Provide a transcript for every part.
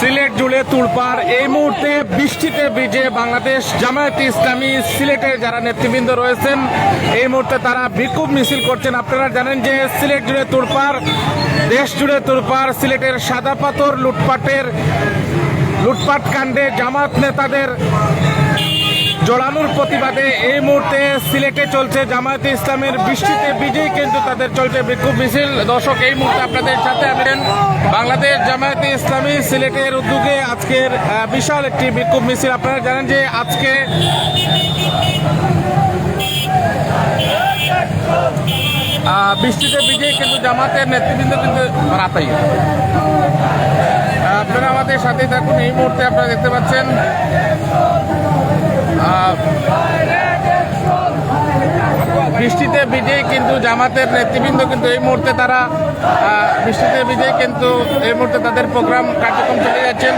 সিলেট জুড়ে তুলপার এই মুহূর্তে বৃষ্টিতে ভিজে বাংলাদেশ জামায়াত ইসলামী সিলেটের যারা নেতৃবৃন্দ রয়েছেন, এই মুহূর্তে তারা বিক্ষোভ মিছিল করছেন। আপনারা জানেন যে সিলেট জুড়ে তুলপার দেশ জুড়ে তুলপার সিলেটের সাদা পাথর লুটপাটের, লুটপাট কাণ্ডে জামাত নেতাদের জড়ানোর প্রতিবাদে এই মুহূর্তে সিলেটে চলছে জামায়াতে ইসলামের বৃষ্টিতে বিজয়ী কিন্তু তাদের চলছে বিক্ষোভ মিছিল। দর্শক, এই মুহূর্তে আপনাদের সাথে আছেন বাংলাদেশ জামায়াতে ইসলামী সিলেটের উদ্যোগে আজকের বিশাল একটি বিক্ষোভ মিছিল। আপনারা জানেন যে আজকে বৃষ্টিতে বিজয়ী কিন্তু জামাতের নেতৃবৃন্দ কিন্তু রাতাই আপনারা আমাদের সাথে থাকুন। এই মুহূর্তে আপনারা দেখতে পাচ্ছেন বৃষ্টিতে বিজয়ী কিন্তু জামাতের নেতৃবৃন্দ কিন্তু এই মুহূর্তে তারা বৃষ্টিতে বিজয়ী কিন্তু এই মুহূর্তে তাদের প্রোগ্রাম কার্যক্রম চলে যাচ্ছেন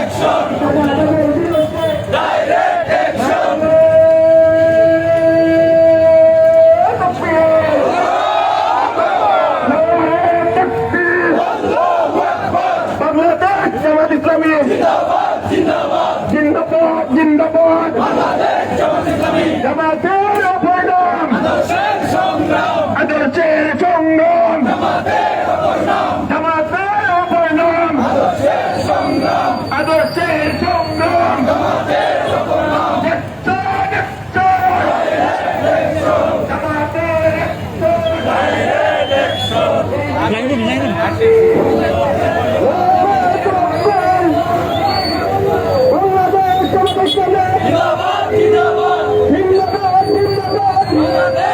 জামাত ইসলামী। জিন্দাবাদ জিন্দাবাদ। জামাতের অপরিণাম আদর্শের সংগ্রাম জামাতের অপরিণাম আদর্শের সংগ্রাম। জামাতের দেখছ। জিন্দাবাদ